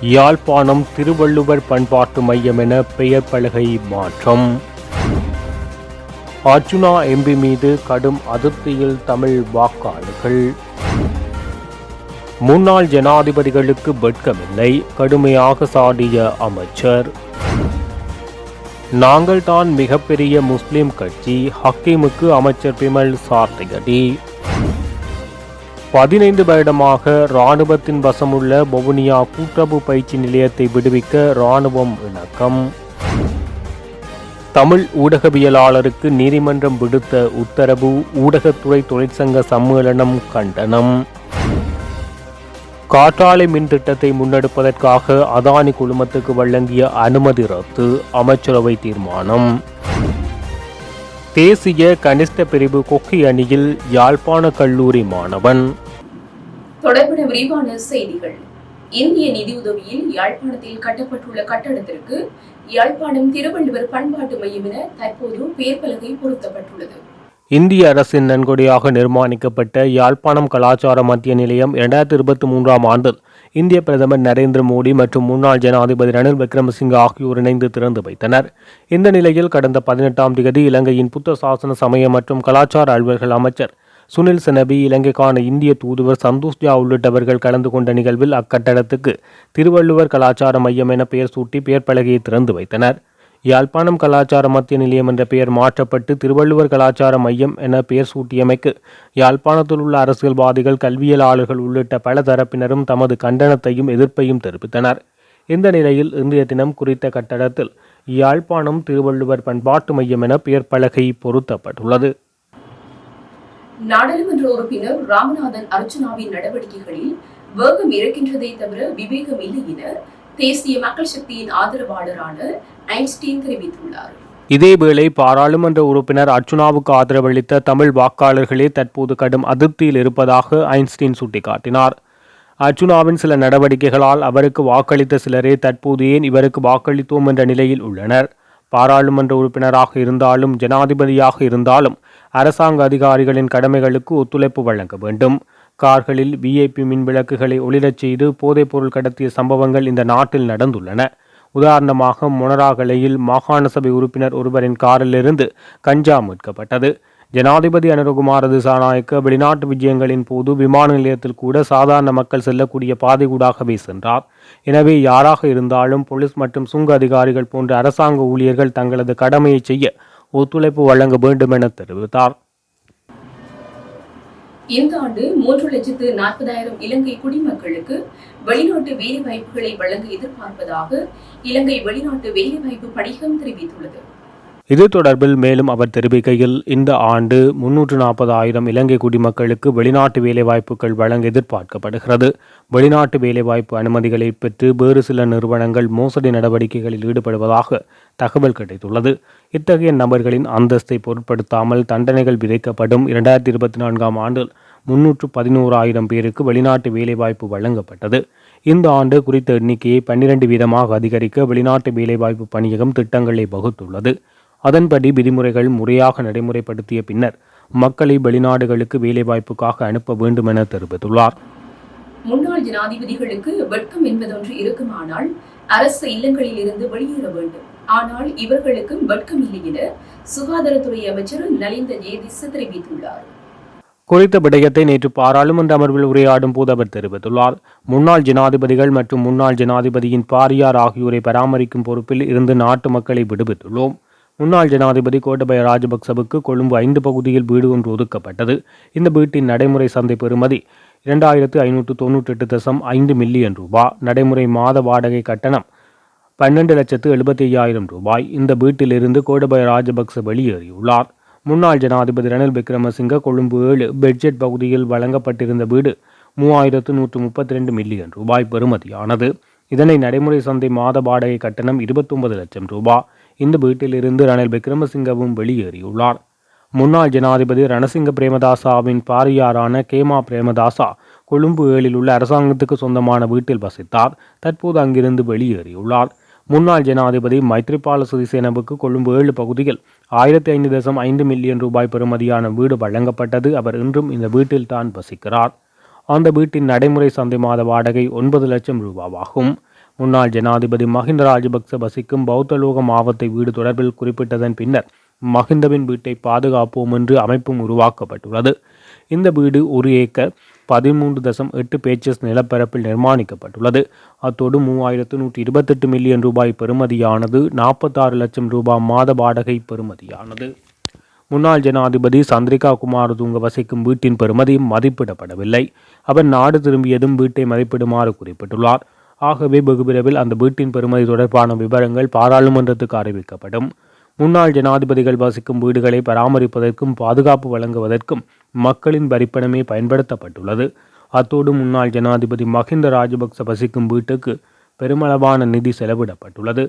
யாழ்ப்பாணம் திருவள்ளுவர் பண்பாட்டு மையம் என பெயர் பலகை மாற்றம். அர்ஜுனா எம்பி மீது கடும் அதிருப்தியில் தமிழ் வாக்காளர்கள். முன்னாள் ஜனாதிபதிகளுக்கு வெட்கமில்லை கடுமையாக சாடிய அமைச்சர். நாங்கள் தான் மிகப்பெரிய முஸ்லிம் கட்சி ஹக்கீமுக்கு அமைச்சர் பிமல் சார்த்தையடி. பதினைந்து வருடமாக இராணுவத்தின் வசமுள்ள வவுனியா கூட்டுறவு பயிற்சி நிலையத்தை விடுவிக்க இராணுவம் இணக்கம். தமிழ் ஊடகவியலாளருக்கு நீதிமன்றம் விடுத்த உத்தரவு ஊடகத்துறை தொழிற்சங்க சம்மேளனம் கண்டனம். காற்றாலை மின் திட்டத்தை முன்னெடுப்பதற்காக அதானி குழுமத்துக்கு வழங்கிய அனுமதி ரத்து அமைச்சரவை தீர்மானம். தேசிய கனிஷ்ட பிரிவு கொக்கி அணியில் யாழ்ப்பாண கல்லூரி மாணவன். தொடர்புட விரிவான செய்திகள். இந்திய நிதியுதவியில் யாழ்ப்பாணத்தில் கட்டப்பட்டுள்ள கட்டடத்திற்கு யாழ்ப்பாணம் திருவள்ளுவர் பண்பாட்டு மையம் என தற்போது பெயர் பலகை பொருத்தப்பட்டுள்ளது. இந்திய அரசின் நன்கொடையாக நிர்மாணிக்கப்பட்ட யாழ்ப்பாணம் கலாச்சார மத்திய நிலையம் இரண்டாயிரத்தி இருபத்தி மூன்றாம் ஆண்டில் இந்திய பிரதமர் நரேந்திர மோடி மற்றும் முன்னாள் ஜனாதிபதி ரணில் விக்ரமசிங்க ஆகியோர் இணைந்து திறந்து வைத்தனர். இந்த நிலையில் கடந்த பதினெட்டாம் தேதி இலங்கையின் புத்த சாசன சமய மற்றும் கலாச்சார அலுவல்கள் அமைச்சர் சுனில் செனபி இலங்கைக்கான இந்திய தூதுவர் சந்தோஷ் ஜா உள்ளிட்டவர்கள் கலந்து கொண்ட நிகழ்வில் அக்கட்டடத்துக்கு திருவள்ளுவர் கலாச்சார மையம் என பெயர் சூட்டி பெயர் பலகையை திறந்து வைத்தனர். யாழ்ப்பாணம் கலாச்சார மத்திய நிலையம் என்ற பெயர் மாற்றப்பட்டு திருவள்ளுவர் கலாச்சார மையம் என பெயர் சூட்டியமைக்கு யாழ்ப்பாணத்தில் உள்ள அரசியல்வாதிகள் கல்வியலாளர்கள் உள்ளிட்ட பல தரப்பினரும் தமது கண்டனத்தையும் எதிர்ப்பையும் தெரிவித்தனர். இந்த நிலையில் இன்றைய தினம் குறித்த கட்டடத்தில் யாழ்ப்பாணம் திருவள்ளுவர் பண்பாட்டு மையம் என பெயர் பலகை பொருத்தப்பட்டுள்ளது. நாடாளுமன்ற உறுப்பினர் ராமநாதன் அர்ச்சனாவின் நடவடிக்கைகளில் வேகம் இருக்கின்றதை தவிர விவேகம் இல்லை என தேசிய மக்கள் சக்தியின் ஆதரவாளரான ஐன்ஸ்டீன் தெரிவித்துள்ளார். இதேவேளை பாராளுமன்ற உறுப்பினர் அர்ச்சுனாவுக்கு ஆதரவளித்த தமிழ் வாக்காளர்களே தற்போது கடும் அதிருப்தியில் இருப்பதாக ஐன்ஸ்டீன் சுட்டிக்காட்டினார். அர்ச்சுனாவின் சில நடவடிக்கைகளால் அவருக்கு வாக்களித்த சிலரே தற்போது ஏன் இவருக்கு வாக்களித்தோம் என்ற நிலையில் உள்ளனர். பாராளுமன்ற உறுப்பினராக இருந்தாலும் ஜனாதிபதியாக இருந்தாலும் அரசாங்க அதிகாரிகளின் கடமைகளுக்கு ஒத்துழைப்பு வழங்க வேண்டும். கார்களில் விஐபி மின் விளக்குகளை ஒளிரச் செய்து போதைப்பொருள் கடத்திய சம்பவங்கள் இந்த நாட்டில் நடந்துள்ளன. உதாரணமாக மொனராகலையில் மாகாண சபை உறுப்பினர் ஒருவரின் காரிலிருந்து கஞ்சா மீட்கப்பட்டது. ஜனாதிபதி அனுரகுமார திசாநாயக்க வெளிநாட்டு விஜயங்களின் போது விமான நிலையத்தில் கூட சாதாரண மக்கள் செல்லக்கூடிய பாதைகூடாகவே சென்றார். எனவே யாராக இருந்தாலும் போலீஸ் மற்றும் சுங்க அதிகாரிகள் போன்ற அரசாங்க ஊழியர்கள் தங்களது கடமையை செய்ய ஒத்துழைப்பு வழங்க வேண்டும் என தெரிவித்தார். இந்த ஆண்டு மூன்று லட்சத்து நாற்பதாயிரம் இலங்கை குடிமக்களுக்கு வெளிநாட்டு வேலைவாய்ப்புகளை வழங்க எதிர்பார்ப்பதாக இலங்கை வெளிநாட்டு வேலைவாய்ப்பு படிகம் தெரிவித்துள்ளது. இது தொடர்பில் மேலும் அவர் தெரிவிக்கையில் இந்த ஆண்டு முன்னூற்று நாற்பது ஆயிரம் இலங்கை குடிமக்களுக்கு வெளிநாட்டு வேலைவாய்ப்புகள் வழங்க எதிர்பார்க்கப்படுகிறது. வெளிநாட்டு வேலைவாய்ப்பு அனுமதிகளை பெற்று வேறு சில நிறுவனங்கள் மோசடி நடவடிக்கைகளில் ஈடுபடுவதாக தகவல் கிடைத்துள்ளது. இத்தகைய நபர்களின் அந்தஸ்தை பொருட்படுத்தாமல் தண்டனைகள் விதிக்கப்படும் இரண்டாயிரத்தி இருபத்தி நான்காம் ஆண்டில் முன்னூற்று பதினோராயிரம் பேருக்கு வெளிநாட்டு வேலைவாய்ப்பு வழங்கப்பட்டது. இந்த ஆண்டு குறித்த எண்ணிக்கையை பன்னிரண்டு வீதமாக அதிகரிக்க வெளிநாட்டு வேலைவாய்ப்பு பணியகம் திட்டங்களை வகுத்துள்ளது. அதன்படி விதிமுறைகள் முறையாக நடைமுறைப்படுத்திய பின்னர் மக்களை வெளிநாடுகளுக்கு வேலைவாய்ப்புக்காக அனுப்ப வேண்டும் என தெரிவித்துள்ளார். முன்னாள் ஜனாதிபதிகளுக்கு வெட்கம் என்பதொன்று இருக்குமானால் அரசு இல்லங்களில் இருந்து வெளியேற வேண்டும். ஆனால் இவர்களுக்கு வெட்கம் இல்லை என சுகாதாரத்துறை அமைச்சர் நலிந்த ஜேதிஸ் தெரிவித்துள்ளார். குறித்த விடயத்தை நேற்று பாராளுமன்ற அமர்வில் உரையாடும் போது அவர் தெரிவித்துள்ளார். முன்னாள் ஜனாதிபதிகள் மற்றும் முன்னாள் ஜனாதிபதியின் பாரியார் ஆகியோரை பராமரிக்கும் பொறுப்பில் இருந்து நாட்டு மக்களை விடுவித்துள்ளோம். முன்னாள் ஜனாதிபதி கோட்டபய ராஜபக்சவுக்கு கொழும்பு ஐந்து பகுதியில் வீடு ஒன்று ஒதுக்கப்பட்டது. இந்த வீட்டின் நடைமுறை சந்தை பெறுமதி இரண்டாயிரத்து ஐநூற்று தொன்னூற்றி எட்டு தசம் ஐந்து மில்லியன் ரூபாய் நடைமுறை மாத வாடகை கட்டணம் பன்னெண்டு லட்சத்து எழுபத்தி ஐயாயிரம் ரூபாய். இந்த வீட்டிலிருந்து கோடபய ராஜபக்ச வெளியேறியுள்ளார். முன்னாள் ஜனாதிபதி ரணில் விக்ரமசிங்க கொழும்பு ஏழு பெட்ஜெட் பகுதியில் வழங்கப்பட்டிருந்த வீடு மூவாயிரத்து நூற்று முப்பத்தி ரெண்டு மில்லியன் ரூபாய் பெறுமதியானது. இதனை நடைமுறை சந்தை மாத வாடகை கட்டணம் இருபத்தொன்பது லட்சம் ரூபாய் இந்த வீட்டிலிருந்து ரணில் விக்ரமசிங்கவும் வெளியேறியுள்ளார். முன்னாள் ஜனாதிபதி ரணசிங்க பிரேமதாசாவின் பாரியாரான கேமா பிரேமதாசா கொழும்பு ஏழில் உள்ள அரசாங்கத்துக்கு சொந்தமான வீட்டில் வசித்தார். தற்போது அங்கிருந்து வெளியேறியுள்ளார். முன்னாள் ஜனாதிபதி மைத்ரிபால சிறிசேனவுக்கு கொழும்பு ஏழு பகுதியில் ஆயிரத்தி ஐந்து தசம் ஐந்து மில்லியன் ரூபாய் பெறுமதியான வீடு வழங்கப்பட்டது. அவர் இன்றும் இந்த வீட்டில் தான் வசிக்கிறார். அந்த வீட்டின் நடைமுறை சந்தை மாத வாடகை ஒன்பது லட்சம் ரூபாவாகும். முன்னாள் ஜனாதிபதி மஹிந்த ராஜபக்ச வசிக்கும் பௌத்தலோக மாவத்தை வீடு தொடர்பில் குறிப்பிட்டதன் பின்னர் மஹிந்தவின் வீட்டை பாதுகாப்போம் என்று அமைப்பும் உருவாக்கப்பட்டுள்ளது. இந்த வீடு ஒரு ஏக்கர் பதிமூன்று தசம் எட்டு பேச்சஸ் நிலப்பரப்பில் நிர்மாணிக்கப்பட்டுள்ளது. அத்தோடு மூவாயிரத்து நூற்றி இருபத்தெட்டு மில்லியன் ரூபாய் பெறுமதியானது நாற்பத்தாறு லட்சம் ரூபாய் மாத வாடகை பெறுமதியானது. முன்னாள் ஜனாதிபதி சந்திரிகா குமாரதுங்க வசிக்கும் வீட்டின் பெறுமதி மதிப்பிடப்படவில்லை. அவர் நாடு திரும்பியதும் வீட்டை மதிப்பிடுமாறு குறிப்பிட்டுள்ளார். ஆகவே வெகு அந்த வீட்டின் பெருமதி தொடர்பான விவரங்கள் பாராளுமன்றத்துக்கு அறிவிக்கப்படும். முன்னாள் ஜனாதிபதிகள் வசிக்கும் வீடுகளை பராமரிப்பதற்கும் பாதுகாப்பு வழங்குவதற்கும் மக்களின் வரிப்பணமே பயன்படுத்தப்பட்டுள்ளது. அத்தோடு முன்னாள் ஜனாதிபதி மஹிந்த ராஜபக்ச வசிக்கும் வீட்டுக்கு பெருமளவான நிதி செலவிடப்பட்டுள்ளது.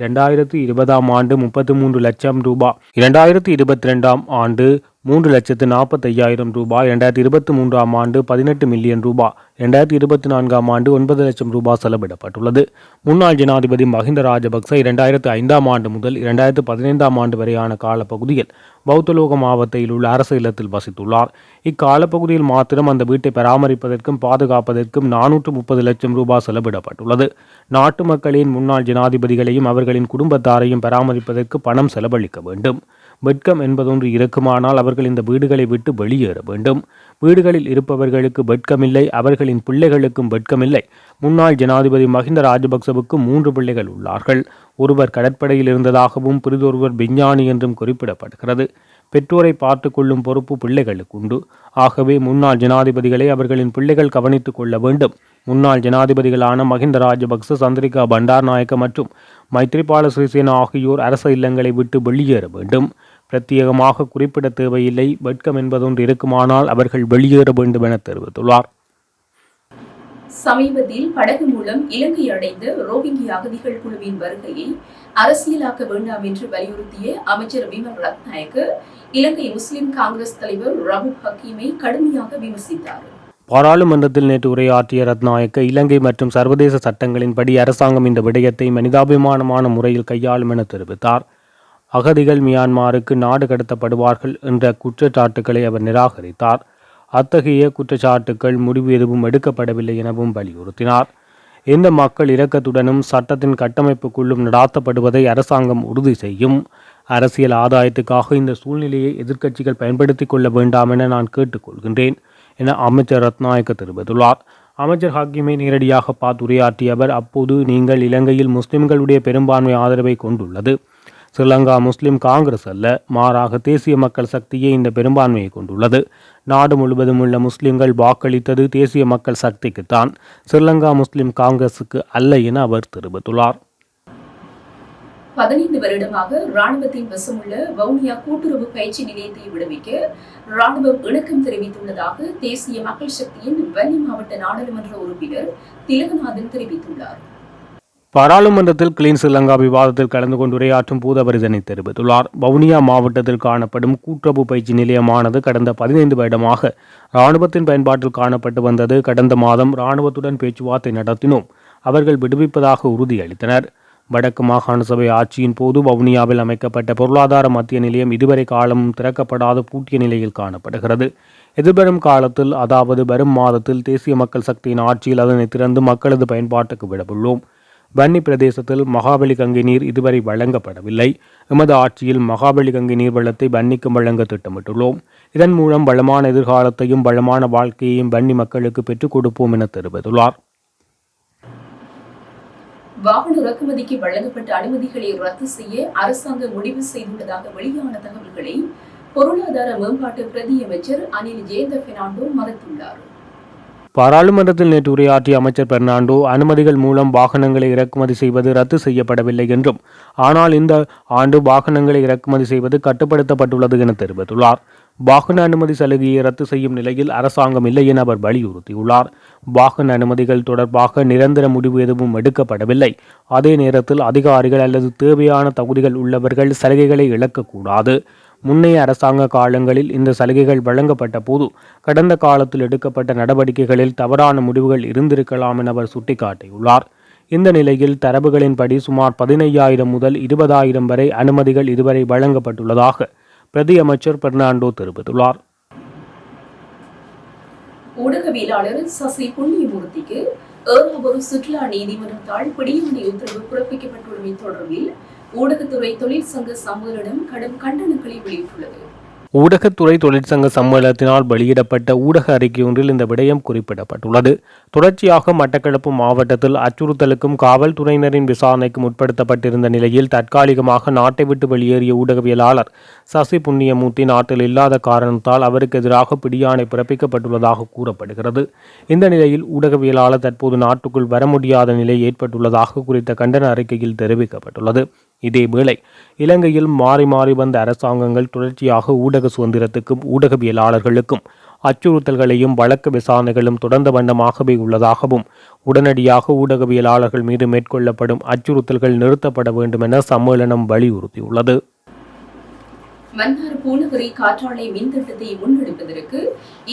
இரண்டாயிரத்தி இருபதாம் ஆண்டு முப்பத்தி மூன்று லட்சம் ரூபாய் இரண்டாயிரத்தி இருபத்தி ரெண்டாம் ஆண்டு மூன்று லட்சத்து நாற்பத்தையாயிரம் ரூபாய் இரண்டாயிரத்தி இருபத்தி மூன்றாம் ஆண்டு பதினெட்டு மில்லியன் ரூபாய் இரண்டாயிரத்தி இருபத்தி நான்காம் ஆண்டு ஒன்பது லட்சம் ரூபாய் செலவிடப்பட்டுள்ளது. முன்னாள் ஜனாதிபதி மஹிந்த ராஜபக்ச இரண்டாயிரத்து ஐந்தாம் ஆண்டு முதல் இரண்டாயிரத்து பதினைந்தாம் ஆண்டு வரையான காலப்பகுதியில் பௌத்தலோக மாவட்டத்தில் உள்ள அரசு இல்லத்தில் வசித்துள்ளார். இக்காலப்பகுதியில் மாத்திரம் அந்த வீட்டை பராமரிப்பதற்கும் பாதுகாப்பதற்கும் நானூற்று முப்பது லட்சம் ரூபாய் செலவிடப்பட்டுள்ளது. நாட்டு மக்களின் முன்னாள் ஜனாதிபதிகளையும் அவர்களின் குடும்பத்தாரையும் பராமரிப்பதற்கு பணம் செலவழிக்க வேண்டும். வெட்கம் என்பதொன்று இருக்குமானால் அவர்கள் இந்த வீடுகளை விட்டு வெளியேற வேண்டும். வீடுகளில் இருப்பவர்களுக்கு வெட்கமில்லை அவர்களின் பிள்ளைகளுக்கும் வெட்கமில்லை முன்னாள் ஜனாதிபதி மஹிந்த ராஜபக்சவுக்கு மூன்று பிள்ளைகள் உள்ளார்கள். ஒருவர் கடற்படையில் இருந்ததாகவும் பிறிதொருவர் விஞ்ஞானி என்றும் குறிப்பிடப்படுகிறது. பெற்றோரை பார்த்து கொள்ளும் பொறுப்பு பிள்ளைகளுக்கு உண்டு. ஆகவே முன்னாள் ஜனாதிபதிகளை அவர்களின் பிள்ளைகள் கவனித்துக் கொள்ள வேண்டும். முன்னாள் ஜனாதிபதிகளான மஹிந்த ராஜபக்ச சந்திரிகா பண்டார்நாயக்க மற்றும் மைத்ரிபால சிறிசேனா ஆகியோர் அரச இல்லங்களை விட்டு வெளியேற வேண்டும். பிரத்யேகமாக குறிப்பிட தேவையில்லை. வெட்கம் என்பதொன்று இருக்குமானால் அவர்கள் வெளியேற வேண்டும் என தெரிவித்துள்ளார். சமீபத்தில் படகு மூலம் இலங்கை அடைந்த ரோஹிங்கி அகதிகள் குழுவின் வருகையை அரசியலாக்க வேண்டாம் என்று வலியுறுத்திய அமைச்சர் விமல் ரத்நாயக்கு இலங்கை முஸ்லிம் காங்கிரஸ் தலைவர் ரபு ஹக்கீமை கடுமையாக விமர்சித்தார். பாராளுமன்றத்தில் நேற்று உரையாற்றிய ரத்நாயக்க இலங்கை மற்றும் சர்வதேச சட்டங்களின்படி அரசாங்கம் இந்த விடயத்தை மனிதாபிமானமான முறையில் கையாளும் என தெரிவித்தார். அகதிகள் மியான்மாருக்கு நாடு கடத்தப்படுவார்கள் என்ற குற்றச்சாட்டுக்களை அவர் நிராகரித்தார். அத்தகைய குற்றச்சாட்டுக்கள் முடிவு எதுவும் எடுக்கப்படவில்லை எனவும் வலியுறுத்தினார். இந்த மக்கள் இரக்கத்துடனும் சட்டத்தின் கட்டமைப்புக்குள்ளும் நடாத்தப்படுவதை அரசாங்கம் உறுதி செய்யும். அரசியல் ஆதாயத்துக்காக இந்த சூழ்நிலையை எதிர்க்கட்சிகள் பயன்படுத்திக் கொள்ள வேண்டாம் என நான் கேட்டுக்கொள்கின்றேன். என அமைச்சர் ரத்நாயக்க தெரிவித்துள்ளார். அமைச்சர் ஹாக்கிமை நேரடியாக பார்த்து உரையாற்றிய அவர் அப்போது நீங்கள் இலங்கையில் முஸ்லிம்களுடைய பெரும்பான்மை ஆதரவை கொண்டுள்ளது. ஸ்ரீலங்கா முஸ்லிம் காங்கிரஸ் அல்ல மாறாக தேசிய மக்கள் சக்தியே இந்த பெரும்பான்மையை கொண்டுள்ளது. நாடு முழுவதும் உள்ள முஸ்லிம்கள் வாக்களித்தது தேசிய மக்கள் சக்திக்குத்தான் ஸ்ரீலங்கா முஸ்லிம் காங்கிரஸுக்கு அல்ல என அவர் தெரிவித்துள்ளார். பதினைந்து வருடமாக ராணுவத்தின் வசமுள்ள வவுனியா கூட்டுறவு பயிற்சி நிலையத்தை விடுவிக்க ராணுவம் இணக்கம் தெரிவித்துள்ளதாக தேசிய மக்கள் சக்தியின் வன்னி மாவட்ட நாடாளுமன்ற உறுப்பினர் திலகநாதன் தெரிவித்துள்ளார். பாராளுமன்றத்தில் கிளீன் ஸ்ரீலங்கா விவாதத்தில் கலந்து கொண்டு உரையாற்றும் போது அவர் இதனை தெரிவித்துள்ளார். வவுனியா மாவட்டத்தில் காணப்படும் கூட்டுறவு பயிற்சி நிலையமானது கடந்த பதினைந்து வருடமாக இராணுவத்தின் பயன்பாட்டில் காணப்பட்டு வந்தது. கடந்த மாதம் இராணுவத்துடன் பேச்சுவார்த்தை நடத்தினோம். அவர்கள் விடுவிப்பதாக உறுதியளித்தனர். வடக்கு மாகாண சபை ஆட்சியின் போது வவுனியாவில் அமைக்கப்பட்ட பொருளாதார மத்திய நிலையம் இதுவரை காலமும் திறக்கப்படாத பூட்டிய நிலையில் காணப்படுகிறது. எதிர்வரும் காலத்தில் அதாவது வரும் மாதத்தில் தேசிய மக்கள் சக்தியின் ஆட்சியில் அதனை திறந்து மக்களது பயன்பாட்டுக்கு விடவுள்ளோம். வன்னி பிரதேசத்தில் மகாபலி கங்கை நீர் இதுவரை வழங்கப்படவில்லை. எமது ஆட்சியில் மகாபலி கங்கை நீர் வளத்தை வன்னிக்கும் வழங்க திட்டமிட்டுள்ளோம். இதன் மூலம் வளமான எதிர்காலத்தையும் வளமான வாழ்க்கையையும் வன்னி மக்களுக்கு பெற்றுக் கொடுப்போம் என தெரிவித்துள்ளார். வாகன இறக்குமதிக்கு வழங்கப்பட்ட அனுமதிகளை ரத்து செய்ய அரசாங்கம் முடிவு செய்துள்ளதாக வெளியான தகவல்களை பொருளாதார மேம்பாட்டு பிரதி அமைச்சர் அனில் ஜெயந்த பெர்னாண்டோ மறுத்துள்ளார். பாராளுமன்றத்தில் நேற்று உரையாற்றிய அமைச்சர் பெர்னாண்டோ அனுமதிகள் மூலம் வாகனங்களை இறக்குமதி செய்வது ரத்து செய்யப்படவில்லை என்றும் ஆனால் இந்த ஆண்டு வாகனங்களை இறக்குமதி செய்வது கட்டுப்படுத்தப்பட்டுள்ளது என தெரிவித்துள்ளார். வாகன அனுமதி சலுகையை ரத்து செய்யும் நிலையில் அரசாங்கம் இல்லை என அவர் வலியுறுத்தியுள்ளார். வாகன அனுமதிகள் தொடர்பாக நிரந்தர முடிவு எதுவும் எடுக்கப்படவில்லை. அதே நேரத்தில் அதிகாரிகள் அல்லது தேவையான தகுதிகள் உள்ளவர்கள் சலுகைகளை இழக்கக்கூடாது. முன்னைய அரசாங்க காலங்களில் இந்த சலுகைகள் வழங்கப்பட்ட போது கடந்த காலத்தில் எடுக்கப்பட்ட நடவடிக்கைகளில் தவறான முடிவுகள் இருந்திருக்கலாம் என அவர் சுட்டிக்காட்டியுள்ளார். இந்த நிலையில் தரவுகளின்படி சுமார் பதினையாயிரம் முதல் இருபதாயிரம் வரை அனுமதிகள் இதுவரை வழங்கப்பட்டுள்ளதாக பிரதி அமைச்சர் பெர்னாண்டோ தெரிவித்துள்ளார். ஊடகவியலாளர் சசி புண்ணியமூர்த்திக்கு ஏறாவூர் சுற்றுலா நீதிமன்றத்தால் பிடியாணை உத்தரவு பிறப்பிக்கப்பட்டுள்ளமை தொடர்பில் ஊடகத்துறை தொழிற்சங்க சம்மேளனம் கடும் கண்டனங்களை வெளியிட்டுள்ளது. ஊடகத்துறை தொழிற்சங்க சம்மேளனத்தினால் வெளியிடப்பட்ட ஊடக அறிக்கை ஒன்றில் இந்த விடயம் குறிப்பிடப்பட்டுள்ளது. தொடர்ச்சியாக மட்டக்களப்பு மாவட்டத்தில் அச்சுறுத்தலுக்கும் காவல்துறையினரின் விசாரணைக்கும் உட்படுத்தப்பட்டிருந்த நிலையில் தற்காலிகமாக நாட்டை விட்டு வெளியேறிய ஊடகவியலாளர் சசி புண்ணியமூர்த்தி நாட்டில் இல்லாத காரணத்தால் அவருக்கு எதிராக பிடியாணை பிறப்பிக்கப்பட்டுள்ளதாக கூறப்படுகிறது. இந்த நிலையில் ஊடகவியலாளர் தற்போது நாட்டுக்குள் வர முடியாத நிலை ஏற்பட்டுள்ளதாக குறித்த கண்டன அறிக்கையில் தெரிவிக்கப்பட்டுள்ளது. இதேவேளை இலங்கையில் மாறி மாறி வந்த அரசாங்கங்கள் தொடர்ச்சியாக ஊடக சுதந்திரத்துக்கும் ஊடகவியலாளர்களுக்கும் அச்சுறுத்தல்களையும் வழக்கு விசாரணைகளும் தொடர்ந்த வண்ணமாகவே உள்ளதாகவும் உடனடியாக ஊடகவியலாளர்கள் மீது மேற்கொள்ளப்படும் அச்சுறுத்தல்கள் நிறுத்தப்பட வேண்டும் என சம்மேளனம் வலியுறுத்தியுள்ளது. மன்னார் பூநகரி காற்றாலை மின் திட்டத்தை முன்னெடுப்பதற்கு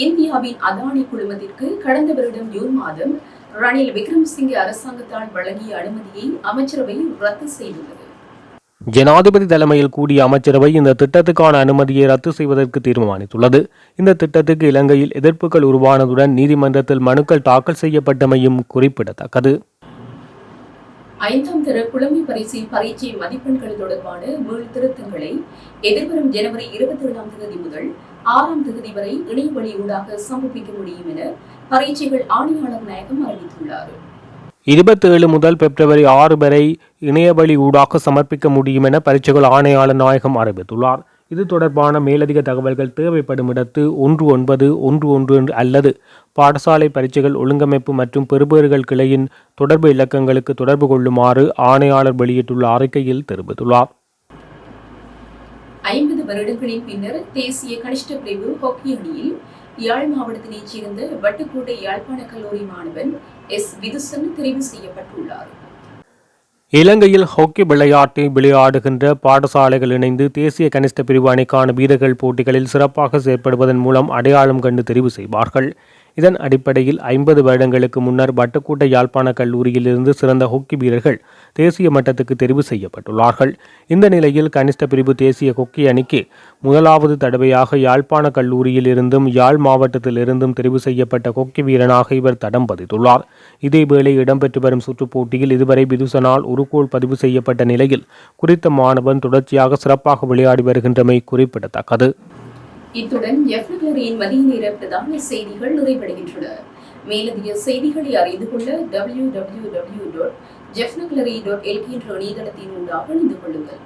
இந்தியாவின் அதானி குழுமத்திற்கு கடந்த வருடம் ஜூன் மாதம் ரணில் விக்ரம்சிங்கே அரசாங்கத்தால் வழங்கிய அனுமதியை அமைச்சரவை ரத்து செய்துள்ளது. ஜனாதிபதி தலைமையில் கூடிய அமைச்சரவை இந்த திட்டத்துக்கான அனுமதியை ரத்து செய்வதற்கு தீர்மானித்துள்ளது. இந்த திட்டத்துக்கு இலங்கையில் எதிர்ப்புகள் உருவானதுடன் நீதிமன்றத்தில் மனுக்கள் தாக்கல் செய்யப்பட்டமையும் குறிப்பிடத்தக்கது. ஐந்தாம் தர புலமை பரிசு பரீட்சை மதிப்பெண்கள் தொடர்பான மீள் திருத்தங்களை எதிர்வரும் ஜனவரி இருபத்தி ஏழாம் தேதி முதல் ஆறாம் தேதி வரை இணைய வழி ஊடாக சமர்ப்பிக்க முடியும் என பரீட்சைகள் ஆணையாளர் நாயகம் அறிவித்துள்ளார். இருபத்தேழு முதல் பிப்ரவரி ஆறு வரை இணையவழி ஊடாக சமர்ப்பிக்க முடியும் என பரீட்சைகள் ஆணையாளர் நாயகம் அறிவித்துள்ளார். இது தொடர்பான மேலதிக தகவல்கள் தேவைப்படும் இடத்து ஒன்று ஒன்பது ஒன்று ஒன்று அல்லது பாடசாலை பரீட்சைகள் ஒழுங்கமைப்பு மற்றும் பெறுபேறுகள் கிளையின் தொடர்பு இலக்கங்களுக்கு தொடர்பு கொள்ளுமாறு ஆணையாளர் வெளியிட்டுள்ள அறிக்கையில் தெரிவித்துள்ளார். ஐம்பது வருடங்களின் பின்னர் தேசிய கனிஷ்ட பிரிவு ஹாக்கி அணியில் யாழ் மாவட்டத்தினைச் சேர்ந்த வட்டுக்கோட்டை யாழ்ப்பாண கல்லூரி மாணவன் எஸ் விதுசன் தெரிவு செய்யப்பட்டுள்ளார். இலங்கையில் ஹாக்கி விளையாட்டை விளையாடுகின்ற பாடசாலைகள் இணைந்து தேசிய கனிஷ்ட பிரிவு அணிக்கான வீரர்கள் போட்டிகளில் சிறப்பாக செயற்படுவதன் மூலம் அடையாளம் கண்டு தெரிவு செய்வார்கள். இதன் அடிப்படையில் ஐம்பது வருடங்களுக்கு முன்னர் வட்டுக்கூட்ட யாழ்ப்பாண கல்லூரியில் இருந்து சிறந்த ஹொக்கி வீரர்கள் தேசிய மட்டத்துக்கு தெரிவு செய்யப்பட்டுள்ளார்கள். இந்த நிலையில் கனிஷ்ட பிரிவு தேசிய ஹொக்கி அணிக்கு முதலாவது தடவையாக யாழ்ப்பாண கல்லூரியில் இருந்தும் யாழ் மாவட்டத்திலிருந்தும் தெரிவு செய்யப்பட்ட ஹொக்கி வீரனாக இவர் தடம் பதித்துள்ளார். இதேவேளை இடம்பெற்று வரும் சுற்றுப் போட்டியில் இதுவரை விதுசனால் ஒரு கோல் பதிவு செய்யப்பட்ட நிலையில் குறித்த மாணவன் தொடர்ச்சியாக சிறப்பாக விளையாடி வருகின்றமை குறிப்பிடத்தக்கது. இத்துடன் எஃப்னரின் மதிய நேர பிரதான செய்திகள் நிறைவடைகின்றன. மேலதிக செய்திகளை அறிந்து கொள்ள டபிள்யூ டபிள்யூ டபிள்யூ டாட் ஜெஃப்னக்லரி டாட் எல்கி என்ற இணையதளத்தின் ஊடாக இணைந்து கொள்ளுங்கள்.